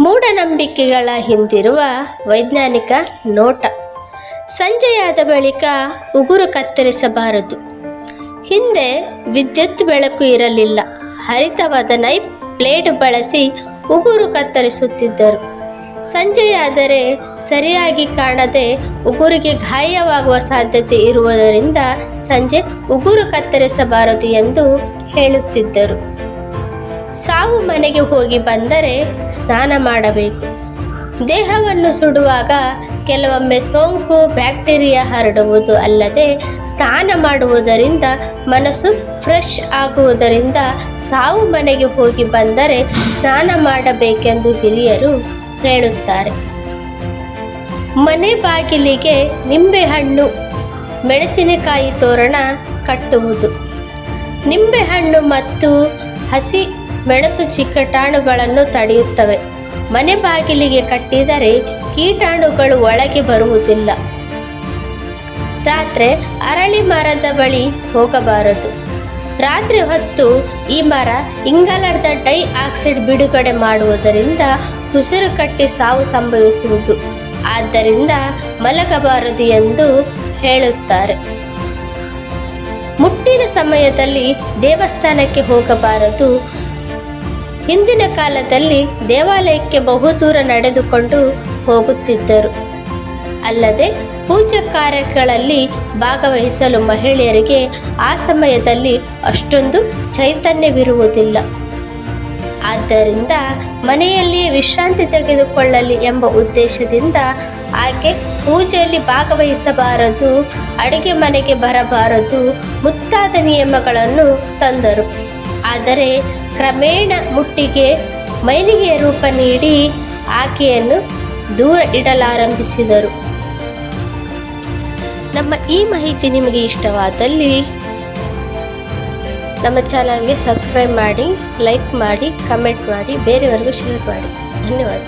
ಮೂಢನಂಬಿಕೆಗಳ ಹಿಂದಿರುವ ವೈಜ್ಞಾನಿಕ ನೋಟ. ಸಂಜೆಯಾದ ಬಳಿಕ ಉಗುರು ಕತ್ತರಿಸಬಾರದು. ಹಿಂದೆ ವಿದ್ಯುತ್ ಬೆಳಕು ಇರಲಿಲ್ಲ. ಹರಿತವಾದ ನೈಪ್ ಪ್ಲೇಟ್ ಬಳಸಿ ಉಗುರು ಕತ್ತರಿಸುತ್ತಿದ್ದರು. ಸಂಜೆಯಾದರೆ ಸರಿಯಾಗಿ ಕಾಣದೆ ಉಗುರಿಗೆ ಗಾಯವಾಗುವ ಸಾಧ್ಯತೆ ಇರುವುದರಿಂದ ಸಂಜೆ ಉಗುರು ಕತ್ತರಿಸಬಾರದು ಎಂದು ಹೇಳುತ್ತಿದ್ದರು. ಸಾವು ಮನೆಗೆ ಹೋಗಿ ಬಂದರೆ ಸ್ನಾನ ಮಾಡಬೇಕು. ದೇಹವನ್ನು ಸುಡುವಾಗ ಕೆಲವೊಮ್ಮೆ ಸೋಂಕು, ಬ್ಯಾಕ್ಟೀರಿಯಾ ಹರಡುವುದು ಅಲ್ಲದೆ ಸ್ನಾನ ಮಾಡುವುದರಿಂದ ಮನಸ್ಸು ಫ್ರೆಶ್ ಆಗುವುದರಿಂದ ಸಾವು ಮನೆಗೆ ಹೋಗಿ ಬಂದರೆ ಸ್ನಾನ ಮಾಡಬೇಕೆಂದು ಹಿರಿಯರು ಹೇಳುತ್ತಾರೆ. ಮನೆ ಬಾಗಿಲಿಗೆ ನಿಂಬೆಹಣ್ಣು, ಮೆಣಸಿನಕಾಯಿ ತೋರಣ ಕಟ್ಟುವುದು. ನಿಂಬೆಹಣ್ಣು ಮತ್ತು ಹಸಿ ಮೆಣಸು ಚಿಕ್ಕಟಾಣುಗಳನ್ನು ತಡೆಯುತ್ತವೆ. ಮನೆ ಬಾಗಿಲಿಗೆ ಕಟ್ಟಿದರೆ ಕೀಟಾಣುಗಳು ಒಳಗೆ ಬರುವುದಿಲ್ಲ. ರಾತ್ರಿ ಅರಳಿ ಮರದ ಬಳಿ ಹೋಗಬಾರದು. ರಾತ್ರಿ ಹೊತ್ತು ಈ ಮರ ಇಂಗಾಲದ ಡೈ ಆಕ್ಸೈಡ್ ಬಿಡುಗಡೆ ಮಾಡುವುದರಿಂದ ಉಸಿರು ಕಟ್ಟಿ ಸಾವು ಸಂಭವಿಸುವುದು. ಆದ್ದರಿಂದ ಮಲಗಬಾರದು ಎಂದು ಹೇಳುತ್ತಾರೆ. ಮುಟ್ಟಿನ ಸಮಯದಲ್ಲಿ ದೇವಸ್ಥಾನಕ್ಕೆ ಹೋಗಬಾರದು. ಹಿಂದಿನ ಕಾಲದಲ್ಲಿ ದೇವಾಲಯಕ್ಕೆ ಬಹುದೂರ ನಡೆದುಕೊಂಡು ಹೋಗುತ್ತಿದ್ದರು. ಅಲ್ಲದೆ ಪೂಜಾ ಕಾರ್ಯಗಳಲ್ಲಿ ಭಾಗವಹಿಸಲು ಮಹಿಳೆಯರಿಗೆ ಆ ಸಮಯದಲ್ಲಿ ಅಷ್ಟೊಂದು ಚೈತನ್ಯವಿರುವುದಿಲ್ಲ. ಆದ್ದರಿಂದ ಮನೆಯಲ್ಲಿಯೇ ವಿಶ್ರಾಂತಿ ತೆಗೆದುಕೊಳ್ಳಲಿ ಎಂಬ ಉದ್ದೇಶದಿಂದ ಆಕೆ ಪೂಜೆಯಲ್ಲಿ ಭಾಗವಹಿಸಬಾರದು, ಅಡುಗೆ ಮನೆಗೆ ಬರಬಾರದು, ಮುತ್ತಾದ ನಿಯಮಗಳನ್ನು ತಂದರು. ಆದರೆ ಕ್ರಮೇಣ ಮುಟ್ಟಿಗೆ ಮೈಲಿಗೆಯ ರೂಪ ನೀಡಿ ಆಕೆಯನ್ನು ದೂರ ಇಡಲಾರಂಭಿಸಿದರು. ನಮ್ಮ ಈ ಮಾಹಿತಿ ನಿಮಗೆ ಇಷ್ಟವಾದಲ್ಲಿ ನಮ್ಮ ಚಾನಲ್ಗೆ ಸಬ್ಸ್ಕ್ರೈಬ್ ಮಾಡಿ, ಲೈಕ್ ಮಾಡಿ, ಕಮೆಂಟ್ ಮಾಡಿ, ಬೇರೆಯವರಿಗೂ ಶೇರ್ ಮಾಡಿ. ಧನ್ಯವಾದ